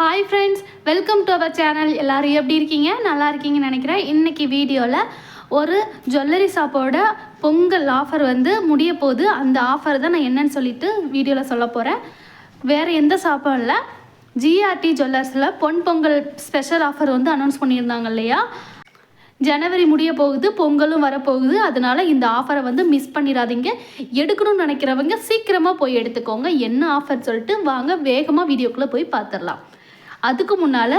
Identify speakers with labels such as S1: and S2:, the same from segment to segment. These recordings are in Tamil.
S1: Hi friends welcome to our channel எல்லோரும் எப்படி இருக்கீங்க? நல்லா இருக்கீங்கன்னு நினைக்கிறேன். இன்றைக்கி வீடியோவில் ஒரு ஜுவல்லரி ஷாப்போட பொங்கல் ஆஃபர் வந்து முடிய போகுது. அந்த ஆஃபர் தான் நான் என்னன்னு சொல்லிட்டு வீடியோவில் சொல்ல போகிறேன் வேறு எந்த ஷாப்பும் இல்லை. ஜிஆர்டி ஜுவல்லர்ஸில் பொன் பொங்கல் ஸ்பெஷல் ஆஃபர் வந்து அனௌன்ஸ் பண்ணியிருந்தாங்க இல்லையா? ஜனவரி முடிய போகுது பொங்கலும் வரப்போகுது. அதனால இந்த ஆஃபரை வந்து மிஸ் பண்ணிடாதீங்க. எடுக்கணும்னு நினைக்கிறவங்க சீக்கிரமாக போய் எடுத்துக்கோங்க. என்ன ஆஃபர் சொல்லிட்டு வாங்க வேகமாக வீடியோக்குள்ளே போய் பார்த்துடலாம். அதுக்கு முன்னால்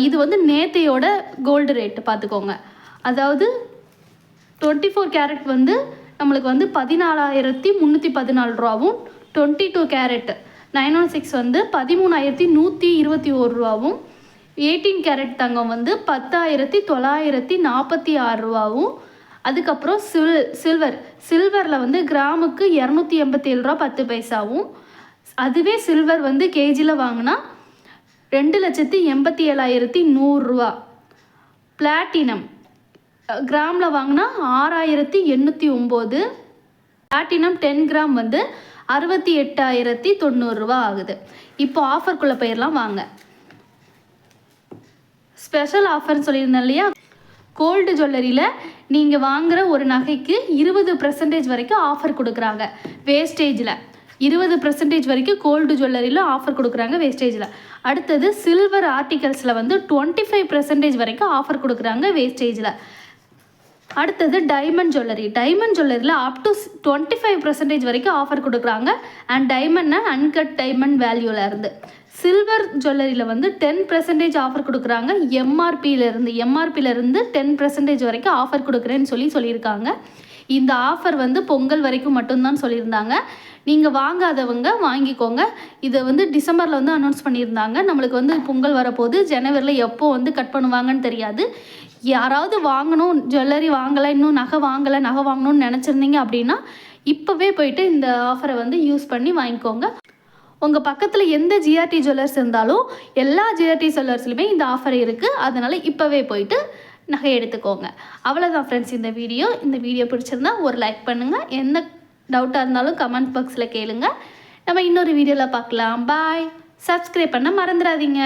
S1: இது வந்து நேத்தையோட கோல்டு ரேட்டு பார்த்துக்கோங்க அதாவது டுவெண்ட்டி ஃபோர் கேரட் வந்து நம்மளுக்கு வந்து பதினாலாயிரத்தி முந்நூற்றி பதினாலு ரூபாவும் twenty two carat nine one six வந்து பதிமூணாயிரத்தி நூற்றி இருபத்தி ஒரு ரூபாவும் எயிட்டீன் கேரட் தங்கம் வந்து பத்தாயிரத்தி தொள்ளாயிரத்தி நாற்பத்தி ஆறு ரூபாவும் அதுக்கப்புறம் சில் சில்வர் சில்வரில் வந்து கிராமுக்கு இரநூத்தி எண்பத்தி ஏழு ரூபா பத்து பைசாவும் அதுவே சில்வர் வந்து கேஜியில் வாங்கினா ரெண்டு லட்சத்தி எண்பத்தி ஏழாயிரத்தி நூறுரூவா பிளாட்டினம் கிராமில் வாங்கினா ஆறாயிரத்தி எண்ணூற்றி ஒம்பது. பிளாட்டினம் டென் கிராம் வந்து அறுபத்தி எட்டாயிரத்தி தொண்ணூறுரூவா ஆகுது. இப்போ ஆஃபர்க்குள்ளே போயிடலாம் வாங்க. ஸ்பெஷல் ஆஃபர்னு சொல்லியிருந்தேன் இல்லையா? கோல்டு ஜுவல்லரியில் நீங்கள் வாங்குகிற ஒரு நகைக்கு இருபது பர்சன்டேஜ் வரைக்கும் ஆஃபர் கொடுக்குறாங்க. வேஸ்டேஜில் இருபது பர்சன்டேஜ் வரைக்கும் கோல்டு ஜுவல்லரியில் ஆஃபர் கொடுக்குறாங்க வேஸ்டேஜில் அடுத்தது சில்வர் ஆர்டிகல்ஸில் வந்து டுவெண்ட்டி ஃபைவ் பர்சன்டேஜ் வரைக்கும் ஆஃபர் கொடுக்குறாங்க வேஸ்டேஜில் அடுத்தது diamond jewellery diamond ஜுவல்லரியில் up to twenty five percentage வரைக்கும் ஆஃபர் கொடுக்குறாங்க. அண்ட் டைமண்ட்னா அன்கட் டைமண்ட் வேல்யூவில் இருந்து. சில்வர் ஜுவல்லரியில் வந்து டென் பர்சன்டேஜ் ஆஃபர் கொடுக்குறாங்க. எம்ஆர்பியிலேருந்து எம்ஆர்பியிலேருந்து டென் பர்சன்டேஜ் வரைக்கும் ஆஃபர் கொடுக்குறேன்னு சொல்லி சொல்லியிருக்காங்க. இந்த ஆஃபர் வந்து பொங்கல் வரைக்கும் மட்டும்தான் சொல்லியிருந்தாங்க. நீங்கள் வாங்காதவங்க வாங்கிக்கோங்க. இதை வந்து டிசம்பரில் வந்து அனௌன்ஸ் பண்ணியிருந்தாங்க. நம்மளுக்கு வந்து பொங்கல் வரப்போகுது. ஜனவரியில் எப்போ வந்து கட் பண்ணுவாங்கன்னு தெரியாது. யாராவது வாங்கணும் ஜுவல்லரி வாங்கலை இன்னும் நகை வாங்கலை நகை வாங்கணும்னு நினச்சிருந்தீங்க அப்படின்னா இப்போவே போயிட்டு இந்த ஆஃபரை வந்து யூஸ் பண்ணி வாங்கிக்கோங்க. உங்கள் பக்கத்தில் எந்த ஜிஆர்டி ஜுவல்லர்ஸ் இருந்தாலும் எல்லா ஜிஆர்டி ஜுவல்லர்ஸ்லையுமே இந்த ஆஃபர் இருக்குது அதனால் இப்போவே போயிட்டு நகை எடுத்துக்கோங்க. அவ்வளோதான் ஃப்ரெண்ட்ஸ் இந்த வீடியோ. இந்த வீடியோ பிடிச்சிருந்தா ஒரு லைக் பண்ணுங்கள் எந்த டவுட்டாக இருந்தாலும் கமெண்ட் பாக்ஸில் கேளுங்க. நம்ம இன்னொரு வீடியோவில் பார்க்கலாம். பாய் சப்ஸ்கிரைப் பண்ண மறந்துடாதீங்க.